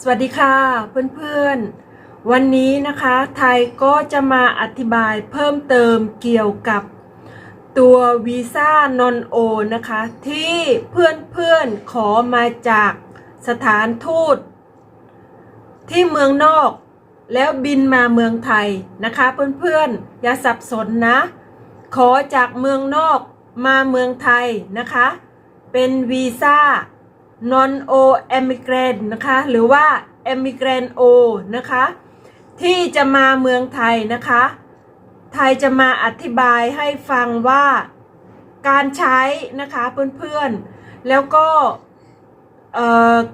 สวัสดีค่ะเพื่อนๆ วันนี้นะคะไทยก็จะมาอธิบายเพิ่มเติมเกี่ยวกับตัววีซ่านอนโอนะคะที่เพื่อนๆขอมาจากสถานทูต ที่เมืองนอกแล้วบินมาเมืองไทยนะคะเพื่อนๆ อย่าสับสนนะ ขอจากเมืองนอกมาเมืองไทยนะคะ เป็นวีซ่า non o emigrant นะคะ หรือว่า emigrant o นะคะ ที่จะมาเมืองไทยนะคะ ไทยจะมาอธิบายให้ฟังว่าการใช้นะคะเพื่อนๆ แล้วก็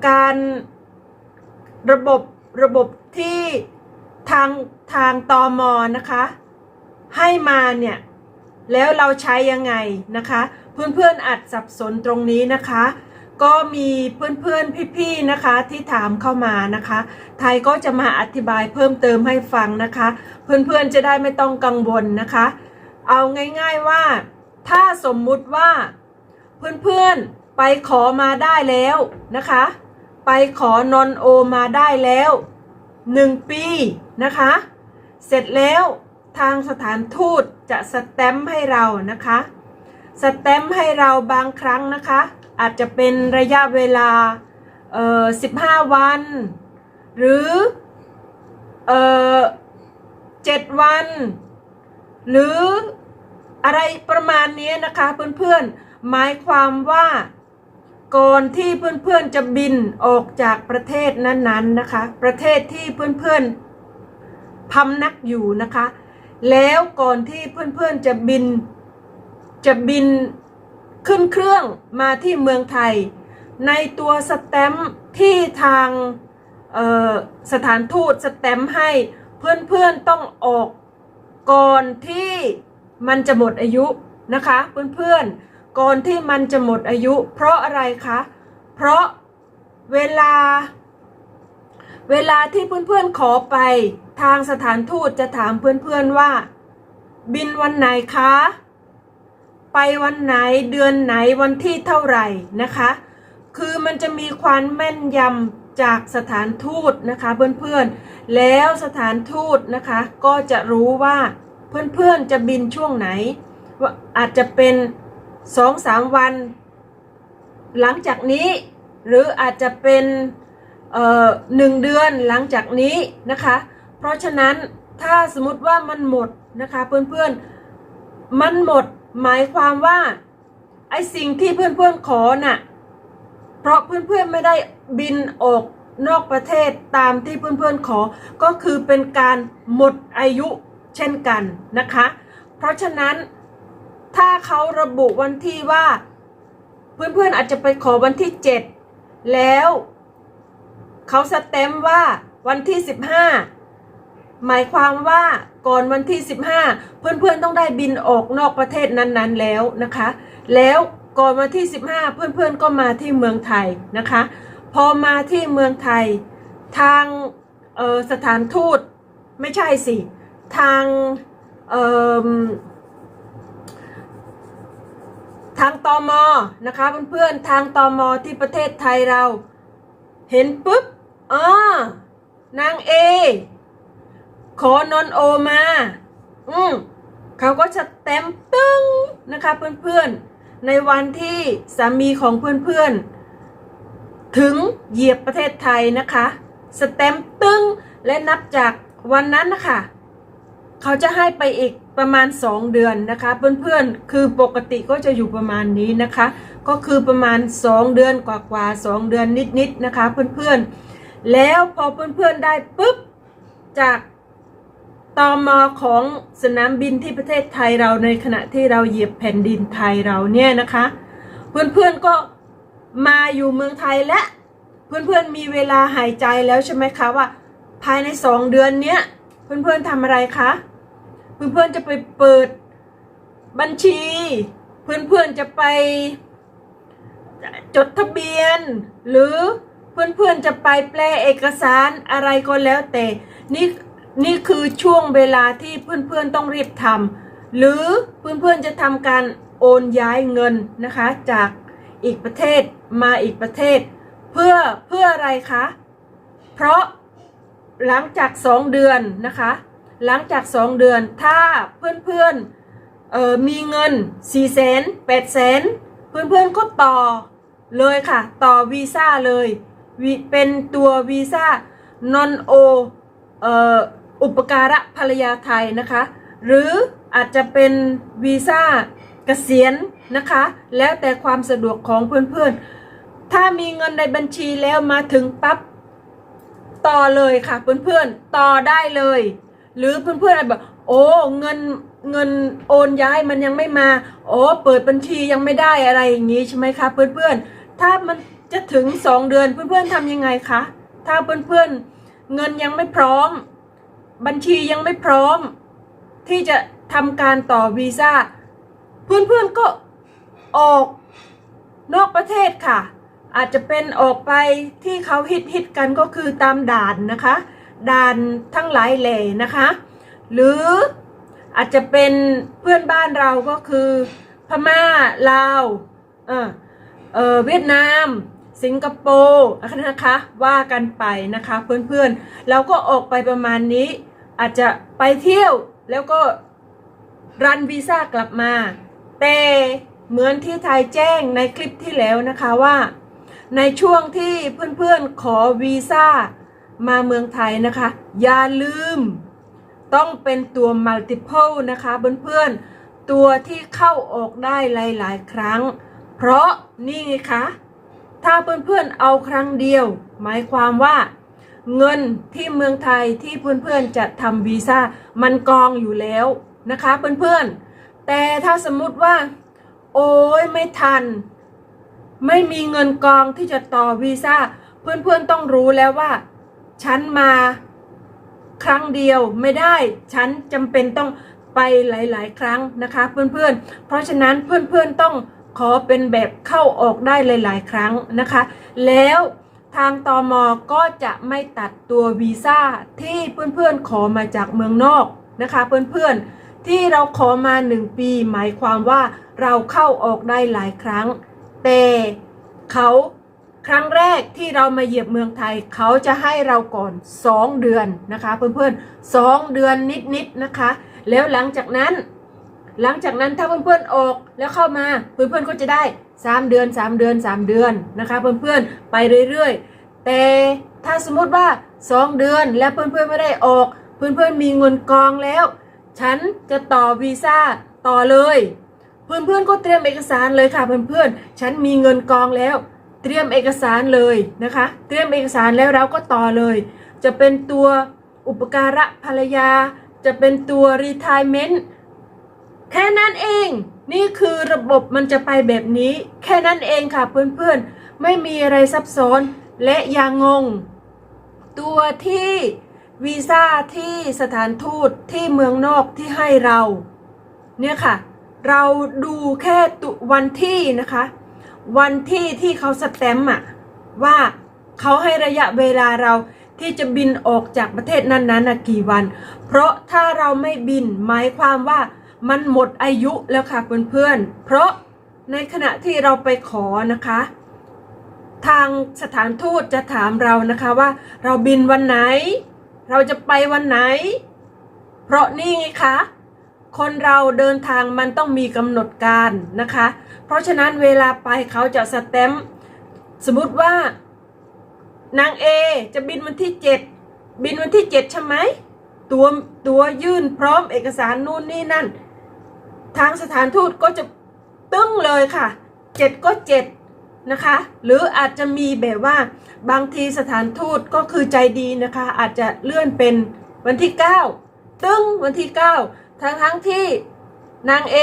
การระบบระบบที่ทางทางตอมอนะคะ ให้มาเนี่ย แล้วเราใช้ยังไงนะคะ เพื่อนๆอาจสับสนตรงนี้นะคะ ก็มีเพื่อนๆพี่ๆนะคะที่ถามเข้ามานะคะ ไทยก็จะมาอธิบายเพิ่มเติมให้ฟังนะคะ เพื่อนๆจะได้ไม่ต้องกังวลนะคะ เอาง่ายๆว่า ถ้าสมมุติว่าเพื่อนๆไปขอมาได้แล้วนะคะ ไปขอนอนโอมาได้แล้วหนึ่งปีนะคะ เสร็จแล้วทางสถานทูตจะสแตมป์ให้เรานะคะ สแตมป์ให้เราบางครั้งนะคะ อาจจะเป็นระยะเวลาเอ่อ15วัน หรือเอ่อ7วัน หรืออะไรประมาณนี้นะคะเพื่อนๆหมายความว่าก่อนที่เพื่อนๆจะบินออกจากประเทศนั้นๆนะคะ ประเทศที่เพื่อนๆพำนักอยู่นะคะ แล้วก่อนที่เพื่อนๆจะบินจะบิน ขึ้นเครื่องมาที่เมืองไทย ในตัวสแตมป์ที่ทางสถานทูตสแตมป์ให้เพื่อนๆต้องออกก่อนที่มันจะหมดอายุนะคะเพื่อนๆก่อนที่มันจะหมดอายุ เพราะอะไรคะเพราะเวลา เวลาที่เพื่อนๆขอไปทางสถานทูตจะถามเพื่อนๆว่า บินวันไหนคะ ไปวันไหนเดือนไหนวันที่เท่าไหร่นะคะ คือมันจะมีความแม่นยำจากสถานทูตนะคะเพื่อนๆ แล้วสถานทูตนะคะก็จะรู้ว่าเพื่อนๆจะบินช่วงไหน ว่าอาจจะเป็นสองสามวัน หลังจากนี้ หรืออาจจะเป็นเอ่อหนึ่งเดือนหลังจากนี้นะคะ เพราะฉะนั้นถ้าสมมติว่ามันหมดนะคะเพื่อนๆ มันหมด หมายความว่าไอสิ่งที่เพื่อนๆขอน่ะ เพราะเพื่อนๆไม่ได้บินออกนอกประเทศตามที่เพื่อนๆขอ ก็คือเป็นการหมดอายุเช่นกันนะคะ เพราะฉะนั้นถ้าเขาระบุวันที่ว่า เพื่อนๆอาจจะไปขอวันที่ 7 แล้ว เขาสแตมป์ว่าวันที่ 15 หมายความว่าก่อนวันที่ 15 เพื่อนๆต้องได้บินออกนอกประเทศนั้นๆแล้วนะคะ แล้วก่อนวันที่ 15 เพื่อนๆก็มาที่เมืองไทยนะคะ พอมาที่เมืองไทยทางออสถานทูตไม่ใช่สิ ทางออทางตอมอนะคะเพื่อนๆทางตอมอที่ประเทศไทยเรา เห็นปุ๊บอ๋อนางเอ ขอนอนโอมา อืมเขาก็จะเต็มตึ้งนะคะเพื่อนๆ ในวันที่สามีของเพื่อนๆ ถึงเหยียบประเทศไทยนะคะสแตมตึ้งและนับจากวันนั้นนะคะเขาจะให้ไปอีกประมาณ 2 เดือนนะคะเพื่อนๆ คือปกติก็จะอยู่ประมาณนี้นะคะ ก็คือประมาณ 2 เดือนกว่าๆ2เดือนนิดๆนะคะเพื่อนๆ แล้วพอเพื่อนๆได้ปุ๊บจาก ตอมอของสนามบินที่ประเทศไทยเราในขณะที่เราเหยียบแผ่นดินไทยเราเนี่ยนะคะ เพื่อนๆก็มาอยู่เมืองไทยและ เพื่อนๆมีเวลาหายใจแล้วใช่ไหมคะว่า ภายในสองเดือนเนี้ยเพื่อนๆทำอะไรคะเพื่อนๆจะไปเปิดบัญชี เพื่อนๆจะไปจดทะเบียน หรือเพื่อนๆจะไปแปลเอกสารอะไรก็แล้วแต่นี่ นี่คือช่วงเวลาที่เพื่อนๆต้องรีบทำหรือเพื่อนๆจะทำการโอนย้ายเงินนะคะจากอีกประเทศมาอีกประเทศ เพื่อเพื่ออะไรคะเพราะหลังจากสองเดือนนะคะหลังจากสองเดือนถ้าเพื่อนๆเอ่อมีเงิน4ี่แสนแปดแสนเพื่อนๆก็ต่อเลยค่ะ ต่อวีซ่าเลยเป็นตัววีซ่านอนโอเอ่อ อุปการะภรรยาไทยนะคะ หรืออาจจะเป็นวีซ่าเกษียณนะคะ แล้วแต่ความสะดวกของเพื่อนๆ ถ้ามีเงินในบัญชีแล้วมาถึงปั๊บต่อเลยค่ะเพื่อนๆต่อได้เลย หรือเพื่อนๆอาจแบบโอ้เงินเงินโอนย้ายมันยังไม่มา โอ้เปิดบัญชียังไม่ได้อะไรอย่างนี้ใช่ไหมคะเพื่อนๆ ถ้ามันจะถึงสองเดือนเพื่อนๆทำยังไงคะถ้าเพื่อนๆเงินยังไม่พร้อม บัญชียังไม่พร้อม ที่จะทำการต่อวีซ่า เพื่อนๆก็ออกนอกประเทศค่ะ อาจจะเป็นออกไปที่เขาฮิตฮิตกันก็คือตามด่านนะคะ ด่านทั้งหลายแหล่นะคะ หรืออาจจะเป็นเพื่อนบ้านเราก็คือพม่าลาวเออเออเวียดนาม สิงคโปร์นะคะว่ากันไปนะคะ เพื่อนๆเราก็ออกไปประมาณนี้ อาจจะไปเที่ยวแล้วก็รันวีซ่ากลับมา แต่เหมือนที่ไทยแจ้งในคลิปที่แล้วนะคะว่า ในช่วงที่เพื่อนๆขอวีซ่ามาเมืองไทยนะคะ อย่าลืม ต้องเป็นตัว multiple นะคะเพื่อนๆตัวที่เข้าออกได้หลายๆ ครั้ง เพราะนี่ไงคะ ถ้าเพื่อนๆเอาครั้งเดียว หมายความว่า เงินที่เมืองไทยที่เพื่อนๆจะทำวีซ่ามันกองอยู่แล้วนะคะเพื่อนๆ แต่ถ้าสมมุติว่า โอ้ยไม่ทัน ไม่มีเงินกองที่จะต่อวีซ่าเพื่อนๆต้องรู้แล้วว่า ฉันมาครั้งเดียวไม่ได้ ฉันจำเป็นต้องไปหลาย ๆ ครั้งนะคะเพื่อนๆ เพราะฉะนั้นเพื่อนๆต้องขอเป็นแบบเข้าออกได้หลาย ๆ ครั้งนะคะ แล้ว ทางตอมก็จะไม่ตัดตัววีซ่าที่เพื่อนๆขอมาจากเมืองนอกนะคะเพื่อนๆที่เราขอมา 1 ปี หมายความว่าเราเข้าออกได้หลายครั้ง แต่เขาครั้งแรกที่เรามาเหยียบเมืองไทย เขาจะให้เราก่อน 2 เดือนนะคะ เพื่อนๆ2เดือนนิดๆนะคะ แล้วหลังจากนั้น หลังจากนั้นถ้าเพื่อนๆออกแล้วเข้ามาเพื่อนๆก็จะได้ 3 เดือน 3 เดือน 3 เดือนนะคะ เพื่อนๆไปเรื่อยๆ แต่ถ้าสมมติว่า 2 เดือนแล้วเพื่อนๆไม่ได้ออก เพื่อนๆมีเงินกองแล้ว ฉันจะต่อวีซ่าต่อเลย เพื่อนๆก็เตรียมเอกสารเลยค่ะ เพื่อนๆ ฉันมีเงินกองแล้ว เตรียมเอกสารเลยนะคะ เตรียมเอกสารแล้วเราก็ต่อเลย จะเป็นตัวอุปการะภรรยา จะเป็นตัว retirement แค่นั้นเอง นี่คือระบบมันจะไปแบบนี้ แค่นั้นเองค่ะเพื่อนๆ ไม่มีอะไรซับซ้อนและอย่างงง ตัวที่วีซ่าที่สถานทูตที่เมืองนอกที่ให้เรา เนี่ยค่ะ เราดูแค่ตุวันที่นะคะ วันที่ที่เขาสแตมป์อะว่าเขาให้ระยะเวลาเราที่จะบินออกจากประเทศนั้นๆนะกี่วัน เพราะถ้าเราไม่บินหมายความว่า มันหมดอายุแล้วค่ะเพื่อนๆ เพราะในขณะที่เราไปขอนะคะ ทางสถานทูตจะถามเรานะคะว่า เราบินวันไหน เราจะไปวันไหน เพราะนี่ไงคะคนเราเดินทางมันต้องมีกำหนดการนะคะ เพราะฉะนั้นเวลาไปเขาจะสแตมป์สมมติว่านางเอจะบินวันที่เจ็ดบินวันที่เจ็ดใช่ไหมตัวตัวยื่นพร้อมเอกสารนู่นนี่นั่น ทางสถานทูตก็จะตึ้งเลยค่ะเจ็ดก็เจ็ดนะคะ หรืออาจจะมีแบบว่าบางทีสถานทูตก็คือใจดีนะคะ อาจจะเลื่อนเป็นวันที่ 9 ตึ้งวันที่ 9 ทั้งทั้งที่นางเอ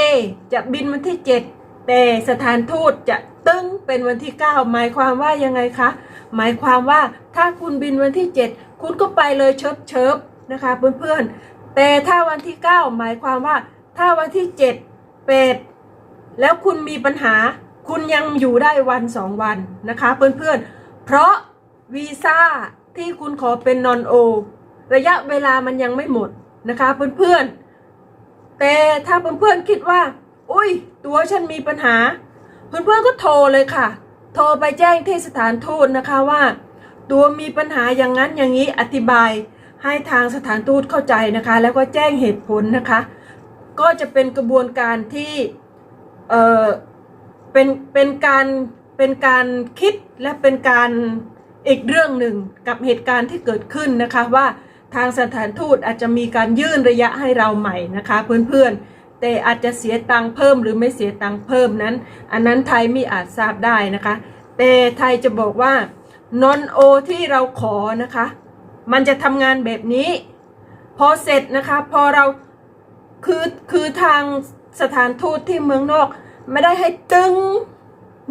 จะบินวันที่ 7 แต่สถานทูตจะตึ้งเป็นวันที่ 9 หมายความว่ายังไงคะ หมายความว่าถ้าคุณบินวันที่ 7 คุณก็ไปเลยเชิบเชิบนะคะเพื่อนๆแต่ถ้าวันที่ 9 หมายความว่า ถ้าวันที่เป็ดแล้วคุณมีปัญหา คุณยังอยู่ได้วันสองวันนะคะเพื่อนๆ เพราะวีซ่าที่คุณขอเป็นนอนโอระยะเวลามันยังไม่หมดนะคะเพื่อนๆ แต่ถ้าเพื่อนๆคิดว่า อุ้ย ตัวฉันมีปัญหา เพื่อนๆก็โทรเลยค่ะ โทรไปแจ้งที่สถานทูตนะคะว่า ตัวมีปัญหาอย่างนั้นอย่างนี้อธิบายให้ทางสถานทูตเข้าใจนะคะ แล้วก็แจ้งเหตุผลนะคะ ก็จะเป็นกระบวนการที่เออเป็นเป็นการเป็นการคิดและเป็นการอีกเรื่องหนึ่งกับเหตุการณ์ที่เกิดขึ้นนะคะว่าทางสถานทูตอาจจะมีการยื่นระยะให้เราใหม่นะคะเพื่อนๆ แต่อาจจะเสียตังค์เพิ่มหรือไม่เสียตังค์เพิ่มนั้น อันนั้นไทยไม่อาจทราบได้นะคะ แต่ไทยจะบอกว่านอนโอที่เราขอนะคะ มันจะทำงานแบบนี้ พอเสร็จนะคะ พอเรา คือคือทางสถานทูตที่เมืองนอก ไม่ได้ให้ตึง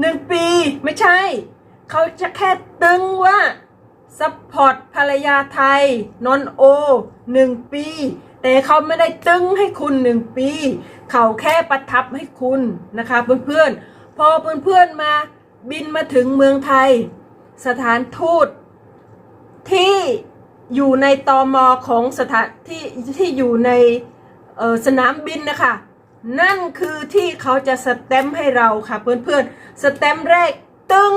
หนึ่งปีไม่ใช่ เขาจะแค่ตึงว่าซัพพอร์ตภรรยาไทยนอนโอหนึ่งปี แต่เขาไม่ได้ตึงให้คุณหนึ่งปี เขาแค่ประทับให้คุณนะคะเพื่อนๆ พอเพื่อนๆมาบินมาถึงเมืองไทย สถานทูตที่อยู่ในตอมอของสถานที่ที่อยู่ใน สนามบินนะคะ นั่นคือที่เขาจะสแตมป์ให้เราค่ะเพื่อนๆ สแตมป์แรกตึง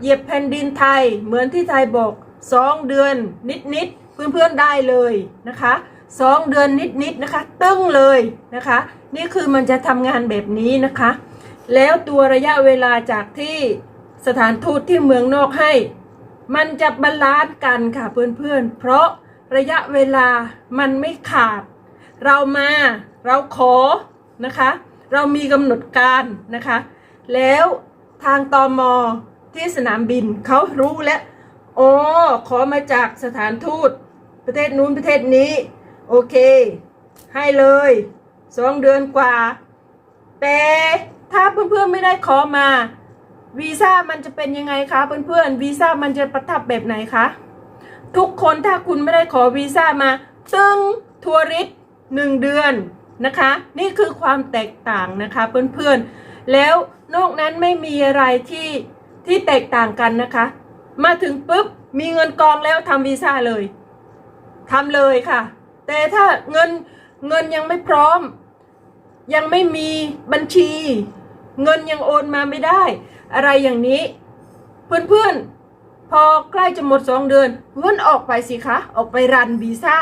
เหยียบแผ่นดินไทย เหมือนที่ไทยบอกสองเดือนนิดๆ เพื่อนๆได้เลยนะคะสองเดือนนิดๆนะคะตึงเลยนะคะ นี่คือมันจะทำงานแบบนี้นะคะ แล้วตัวระยะเวลาจากที่สถานทูตที่เมืองนอกให้ มันจะบาลานซ์กันค่ะเพื่อนๆเพราะระยะเวลามันไม่ขาด เรามาเราขอนะคะ เรามีกำหนดการนะคะ แล้วทางตอมอที่สนามบินเขารู้แล้วอ๋อขอมาจากสถานทูตประเทศนู้นประเทศนี้ โอเค ให้เลยสองเดือนกว่า แต่ถ้าเพื่อนๆไม่ได้ขอมาวีซ่ามันจะเป็นยังไงคะเพื่อนๆวีซ่ามันจะประทับแบบไหนคะทุกคนถ้าคุณไม่ได้ขอวีซ่ามา ตึงทัวริส หนึ่งเดือนนะคะ นี่คือความแตกต่างนะคะเพื่อนๆ แล้วนอกนั้นไม่มีอะไรที่ที่แตกต่างกันนะคะ มาถึงปุ๊บมีเงินกองแล้วทำวีซ่าเลยทำเลยค่ะ แต่ถ้าเงินเงินยังไม่พร้อม ยังไม่มีบัญชี เงินยังโอนมาไม่ได้ อะไรอย่างนี้ เพื่อนๆ พอใกล้จะหมดสองเดือนเพื่อนออกไปสิคะ ออกไปรันวีซ่า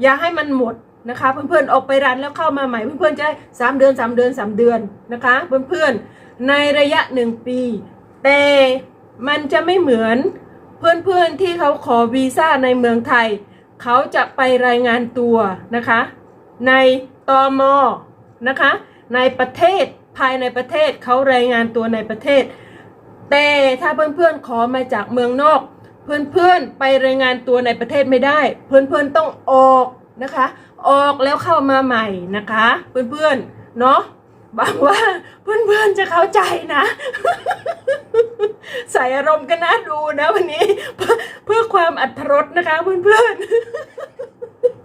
อย่าให้มันหมด นะคะ เพื่อนๆออกไปรันแล้วเข้ามาใหม่เพื่อนๆจะได้สามเดือนสามเดือนสามเดือนนะคะ เพื่อนๆในระยะหนึ่งปี แต่มันจะไม่เหมือนเพื่อนๆที่เขาขอวีซ่าในเมืองไทย เขาจะไปรายงานตัวนะคะ ในตอมอนะคะ ในประเทศภายในประเทศเขารายงานตัวในประเทศ แต่ถ้าเพื่อนๆขอมาจากเมืองนอก เพื่อนๆไปรายงานตัวในประเทศไม่ได้ เพื่อนๆต้องออกนะคะ ออกแล้วเข้ามาใหม่นะคะ เพื่อนๆเนาะหวังว่าเพื่อนๆจะเข้าใจนะ ใส่อารมณ์กันนะดูนะวันนี้เพื่อเพื่อความอัธรสนะคะเพื่อน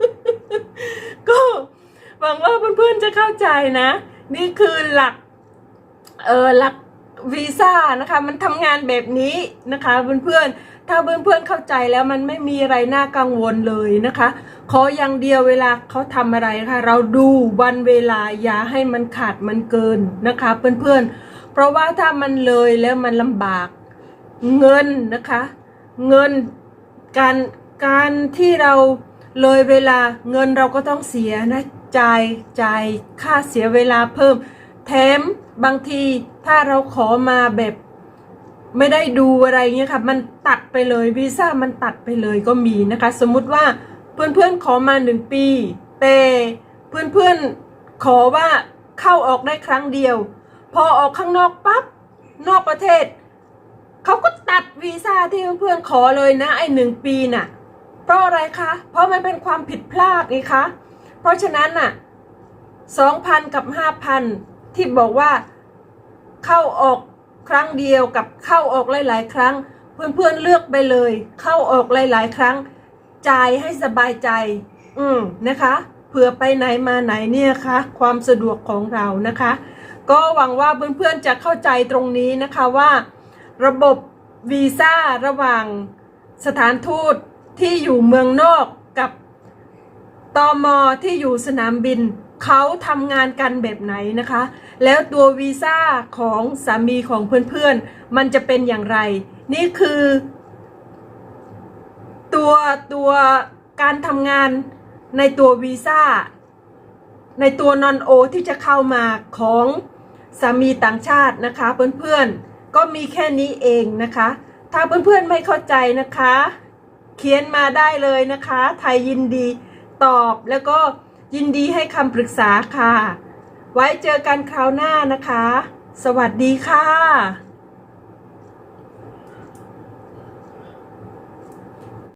ๆ ก็หวังว่าเพื่อนๆจะเข้าใจนะ นี่คือหลักเออหลักวีซ่านะคะ มันทำงานแบบนี้นะคะเพื่อนๆ ถ้าเพื่อนๆเข้าใจแล้วมันไม่มีอะไรน่ากังวลเลยนะคะ ขออย่างเดียวเวลาเขาทำอะไรนะคะเราดูวันเวลาอย่าให้มันขาดมันเกินนะคะ เพื่อนๆ เพราะว่าถ้ามันเลยแล้วมันลำบาก เงินนะคะ เงินการการที่เราเลยเวลาเงินเราก็ต้องเสียนะจ่ายจ่ายค่าเสียเวลาเพิ่ม แถมบางทีถ้าเราขอมาแบบไม่ได้ดูอะไรเงี้ยค่ะ มันตัดไปเลยวีซ่ามันตัดไปเลยก็มีนะคะ สมมุติว่า เพื่อนๆขอมาหนึ่งปี แต่เพื่อนๆขอว่าเข้าออกได้ครั้งเดียว พอออกข้างนอกปั๊บนอกประเทศเขาก็ตัดวีซ่าที่เพื่อนๆขอเลยนะไอ้หนึ่งปีน่ะ เพราะอะไรคะ เพราะมันเป็นความผิดพลาดไงคะ เพราะฉะนั้นน่ะสองพันกับห้าพันที่บอกว่าเข้าออกครั้งเดียวกับเข้าออกหลาย ๆ ครั้ง เพื่อนๆเลือกไปเลย เข้าออกหลาย ๆ ครั้ง จให้สบายใจ อืมนะคะเผื่อไปไหนมาไหนเนี่ยคะความสะดวกของเรานะคะ ก็หวังว่าเพื่อนๆจะเข้าใจตรงนี้นะคะว่า ระบบวีซ่าระหว่างสถานทูตที่อยู่เมืองนอกกับตอมอที่อยู่สนามบินเขาทำงานกันแบบไหนนะคะ แล้วตัววีซ่าของสามีของเพื่อนๆ มันจะเป็นอย่างไร นี่คือ ตัวตัวการทำงานในตัววีซ่าในตัวนอนโอที่จะเข้ามาของสามีต่างชาตินะคะ เพื่อนๆก็มีแค่นี้เองนะคะ ถ้าเพื่อนๆไม่เข้าใจนะคะ เขียนมาได้เลยนะคะ ไทยยินดีตอบแล้วก็ยินดีให้คำปรึกษาค่ะ ไว้เจอกันคราวหน้านะคะ สวัสดีค่ะ